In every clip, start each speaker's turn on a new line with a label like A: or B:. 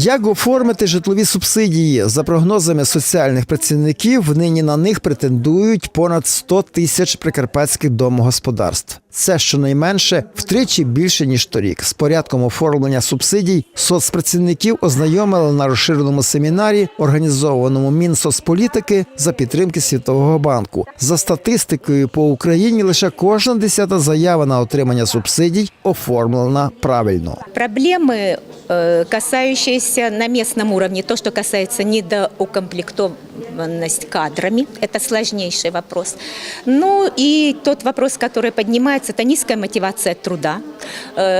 A: Як оформити житлові субсидії? За прогнозами соціальних працівників, нині на них претендують понад 100 тисяч прикарпатських домогосподарств. Це щонайменше втричі більше ніж торік. З порядком оформлення субсидій соцпрацівників ознайомили на розширеному семінарі, організованому Мінсоцполітики за підтримки Світового банку. За статистикою по Україні лише кожна десята заява на отримання субсидій оформлена правильно.
B: Проблемы, э, касающиеся на местном уровне, то, что касается недоукомплектованность кадрами, это сложнейший вопрос. Ну и тот вопрос, который поднимается, это низкая мотивация труда э,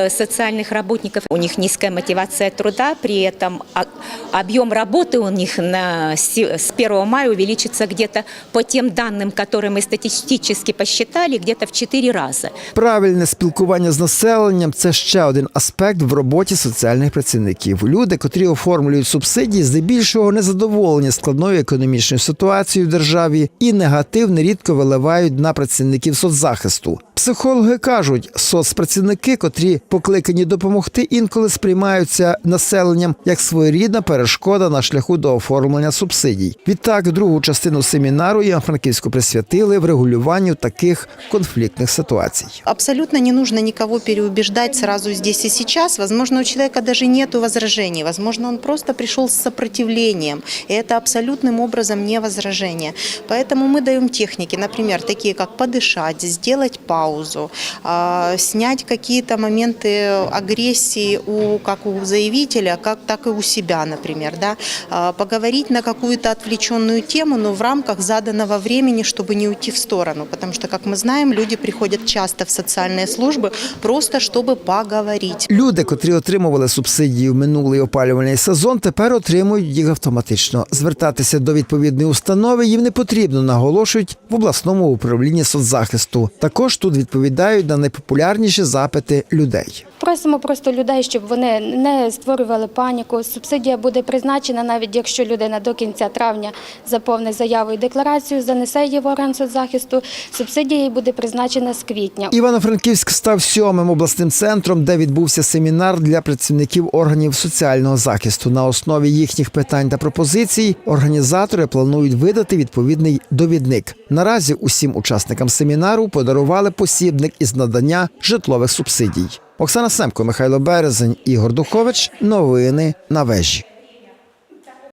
B: социальных работников. У них низкая мотивация труда, при этом а- объем работы у них на, си- с 1 мая увеличится где-то по тем данным, которые мы статистически посчитали, где-то в 4 раза.
A: Правильне спілкування з населенням це ще один аспект в роботі соціальних працівників. Люди, котрі оформлюють субсидії, здебільшого незадоволені складною економічною ситуацією в державі і негатив нерідко виливають на працівників соцзахисту. Психологи кажуть, соцпрацівники, котрі покликані допомогти, інколи сприймаються населенням як своєрідна перешкода на шляху до оформлення субсидій. Відтак, другу частину семінару Івано-Франківську присвятили врегулюванню таких конфліктних ситуацій.
C: Абсолютно не нужно никого переубеждать сразу здесь и сейчас. Возможно, у человека даже нет возражений. Возможно, он просто пришел с сопротивлением. И это абсолютным образом не возражение. Поэтому мы даем техники, например, такие как подышать, сделать паузу, а, снять какие-то моменты агрессии у, как у заявителя, как, так и у себя, например. Да? А, Поговорить на какую-то отвлеченную тему, но в рамках заданного времени, чтобы не уйти в сторону. Потому что, как мы знаем, люди приходят часто в социальные службы просто чтобы поговорить.
A: Люди, котрі отримували субсидії в минулий опалювальний сезон, тепер отримують їх автоматично. Звертатися до відповідної установи їм не потрібно, наголошують в обласному управлінні соцзахисту. Також тут відповідають на найпопулярніші запити людей.
D: Просимо просто людей, щоб вони не створювали паніку. Субсидія буде призначена, навіть якщо людина до кінця травня заповнить заяву і декларацію, занесе її в орган соцзахисту. Субсидія їй буде призначена з квітня.
A: Івано-Франківськ став сьомим обласним центром, де відбувся семінар для працівників органів соціального захисту. На основі їхніх питань та пропозицій організатори планують видати відповідний довідник. Наразі усім учасникам семінару подарували посібник із надання житлових субсидій. Оксана Семко, Михайло Березень, Ігор Духович. Новини на вежі.